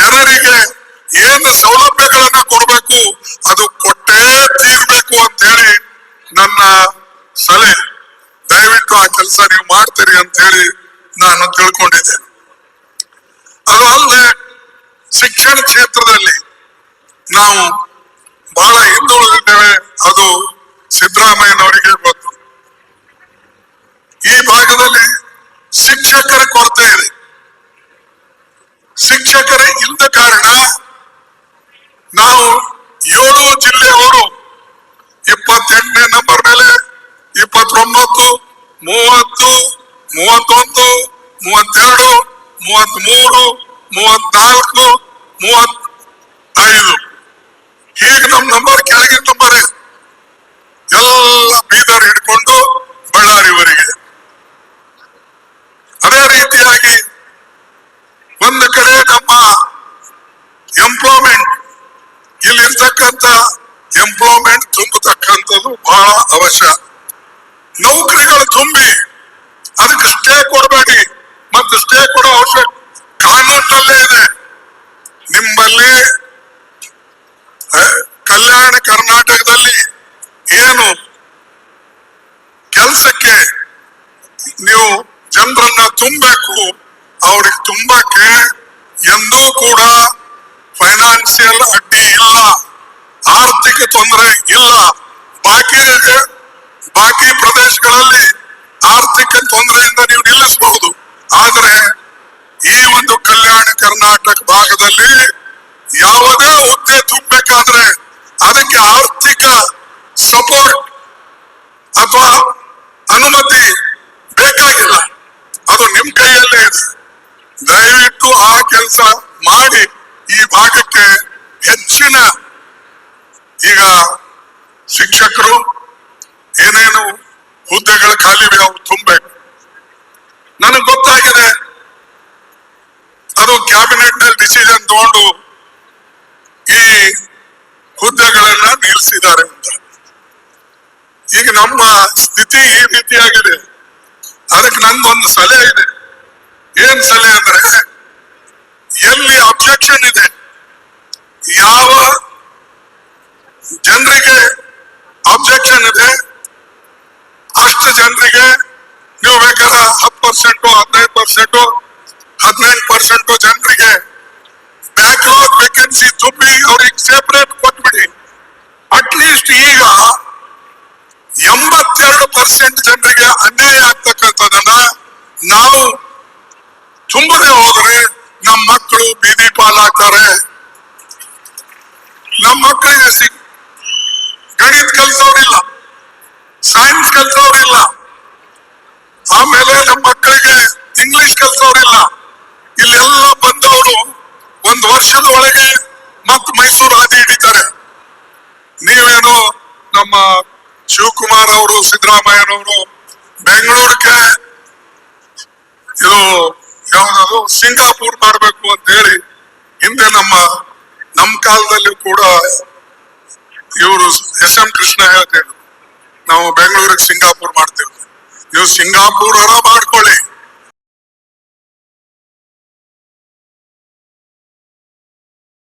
ಜನರಿಗೆ ಏನು ಸೌಲಭ್ಯಗಳನ್ನ ಕೊಡಬೇಕು, ಅದು ಕೊಟ್ಟೇ ತೀರ್ಬೇಕು ಅಂತ ಹೇಳಿ ನನ್ನ ಸಲಹೆ. ದಯವಿಟ್ಟು ಆ ಕೆಲಸ ನೀವು ಮಾಡ್ತೀರಿ ಅಂತ ಹೇಳಿ ನಾನು ತಿಳ್ಕೊಂಡಿದ್ದೇನೆ. ಅದು ಅಲ್ಲದೆ ಶಿಕ್ಷಣ ಕ್ಷೇತ್ರದಲ್ಲಿ ನಾವು ಬಹಳ ಹಿಂದುಳಿದಿದ್ದೇವೆ, ಅದು ಸಿದ್ದರಾಮಯ್ಯನವರಿಗೆ ಗೊತ್ತು. ಈ ಭಾಗದಲ್ಲಿ ಶಿಕ್ಷಕರ ಶಿಕ್ಷಕರೇ ಇಲ್ಲದ ಕಾರಣ? ನಾವು ಏಳು ಜಿಲ್ಲೆಯವರು ಇಪ್ಪತ್ತೆಂಟನೇ ನಂಬರ್ ಮೇಲೆ ಇಪ್ಪತ್ತೊಂಬತ್ತು, ಮೂವತ್ತು, ಮೂವತ್ತೊಂದು, ಮೂವತ್ತೆರಡು ಮೂವತ್ತ್ ಮೂರು ಮೂವತ್ನಾಲ್ಕು ಮೂವತ್ ಐದು ಹೀಗೆ ನಮ್ಮ ನಂಬರ್ ಕೆಳಗಿನ ನಂಬರ್ ಎಲ್ಲ ಬೀದರ್ ಹಿಡ್ಕೊಂಡು ಬಳ್ಳಾರಿವರೆಗೆ ಅದೇ ರೀತಿಯಾಗಿ ಒಂದು ಕಡೆ ನಮ್ಮ ಎಂಪ್ಲಾಯ್ಮೆಂಟ್ ಇಲ್ಲಿರ್ತಕ್ಕಂಥ ಎಂಪ್ಲಾಯ್ಮೆಂಟ್ ತುಂಬತಕ್ಕಂಥದ್ದು ಬಹಳ ಅವಶ್ಯ. ನೌಕರಿಗಳು ತುಂಬಿ ಅದಕ್ಕೆ ಸ್ಟೇ ಕೊಡಬೇಡಿ ಮತ್ತು ಸ್ಟೇ ಕೊಡೋ ಅವಶ್ಯ ಕಾನೂನಿನಲ್ಲೇ ಇದೆ. ನಿಮ್ಮಲ್ಲಿ ಕಲ್ಯಾಣ ಕರ್ನಾಟಕದಲ್ಲಿ ಏನು ಕೆಲಸಕ್ಕೆ ನೀವು ಜನರನ್ನ ತುಂಬಬೇಕು, ಅವ್ರಿಗೆ ತುಂಬಕ್ಕೆ ಎಂದೂ ಕೂಡ ಫೈನಾನ್ಸಿಯಲ್ ಆರ್ಥಿಕ ತೊಂದರೆ ಇಲ್ಲ. ಬಾಕಿ ಬಾಕಿ ಪ್ರದೇಶಗಳಲ್ಲಿ ಆರ್ಥಿಕ ತೊಂದರೆಯಿಂದ ನೀವು ನಿಲ್ಲಿಸಬಹುದು. ಆದರೆ ಈ ಒಂದು ಕಲ್ಯಾಣ ಕರ್ನಾಟಕ ಭಾಗದಲ್ಲಿ ಯಾವುದೇ ಹುದ್ದೆ ತುಂಬಬೇಕಾದ್ರೆ ಅದಕ್ಕೆ ಆರ್ಥಿಕ ಸಪೋರ್ಟ್ ಅಥವಾ ಅನುಮತಿ ಬೇಕಾಗಿಲ್ಲ. ಅದು ನಿಮ್ ಕೈಯಲ್ಲೇ ಇದೆ. ದಯವಿಟ್ಟು ಆ ಕೆಲಸ ಮಾಡಿ. ಈ ಭಾಗಕ್ಕೆ ಹೆಚ್ಚಿನ ಈಗ ಶಿಕ್ಷಕರು ಏನೇನು ಹುದ್ದೆಗಳು ಖಾಲಿ ಅವು ತುಂಬಬೇಕು. ನನಗೆ ಗೊತ್ತಾಗಿದೆ, ಅದು ಕ್ಯಾಬಿನೆಟ್ನಲ್ಲಿ ಡಿಸಿಷನ್ ತಗೊಂಡು ಈ ಹುದ್ದೆಗಳನ್ನ ನಿಲ್ಲಿಸಿದ್ದಾರೆ ಅಂತ. ಈಗ ನಮ್ಮ ಸ್ಥಿತಿ ಈ ರೀತಿಯಾಗಿದೆ. ಅದಕ್ಕೆ ನಂದೊಂದು ಸಲಹೆ ಇದೆ. ಏನ್ ಸಲಹೆ ಅಂದ್ರೆ, ಎಲ್ಲಿ ಅಬ್ಜೆಕ್ಷನ್ ಇದೆ, ಯಾವ ಜನರಿಗೆ ಇದೆ ಅಷ್ಟು ಜನರಿಗೆ ನೀವು ಬೇಕಾದ್ರೆ ಹತ್ತು ಪರ್ಸೆಂಟ್ ಹದಿನೈದು ಪರ್ಸೆಂಟ್ ಹದಿನೈದು ಪರ್ಸೆಂಟ್ ಜನರಿಗೆ ಬ್ಯಾಕ್ಲಾಗ್ ವೇಕೆನ್ಸಿ ತುಂಬಿ ಅವ್ರಿಗೆ ಸೆಪರೇಟ್ ಕೊಟ್ಬಿಡಿ. ಅಟ್ಲೀಸ್ಟ್ ಈಗ ಎಂಬತ್ತೆರಡು ಪರ್ಸೆಂಟ್ ಜನರಿಗೆ ಅನ್ಯಾಯ ಆಗ್ತಕ್ಕಂಥದನ್ನ ನಾವು ತುಂಬದೆ ಹೋದ್ರೆ ನಮ್ಮ ಮಕ್ಕಳು ಬೀದಿ ಪಾಲಾಗ್ತಾರೆ. ನಮ್ಮ ಮಕ್ಕಳಿಗೆ ಸಿಗ್ ಗಣಿತ ಕಲ್ಸೋರಿಲ್ಲ ಸೈನ್ಸ್ ಕಲ್ಸೋರಿಲ್ಲ ಆಮೇಲೆ ನಮ್ಮ ಮಕ್ಕಳಿಗೆ ಇಂಗ್ಲಿಷ್ ಕಲ್ಸೋರಿಲ್ಲ ಇಲ್ಲೆಲ್ಲ ಬಂದವರು ಒಂದು ವರ್ಷದ ಒಳಗೆ ಮತ್ ಮೈಸೂರು ಹಾದಿ ಹಿಡಿತಾರೆ. ನೀವೇನು ನಮ್ಮ ಶಿವಕುಮಾರ್ ಅವರು, ಸಿದ್ದರಾಮಯ್ಯನವರು ಬೆಂಗಳೂರಿಗೆ ಇದು ಯಾವ್ದು ಸಿಂಗಾಪುರ್ ಮಾಡಬೇಕು ಅಂತ ಹೇಳಿ ಹಿಂದೆ ನಮ್ಮ ನಮ್ಮ ಕಾಲದಲ್ಲಿ ಕೂಡ ಇವರು ಎಸ್ ಎಂ ಕೃಷ್ಣ ಹೇಳ್ತಿದ್ರು ನಾವು ಬೆಂಗಳೂರಿಗೆ ಸಿಂಗಾಪುರ್ ಮಾಡ್ತೀವಿ. ನೀವು ಸಿಂಗಾಪುರ ಮಾಡ್ಕೊಳ್ಳಿ.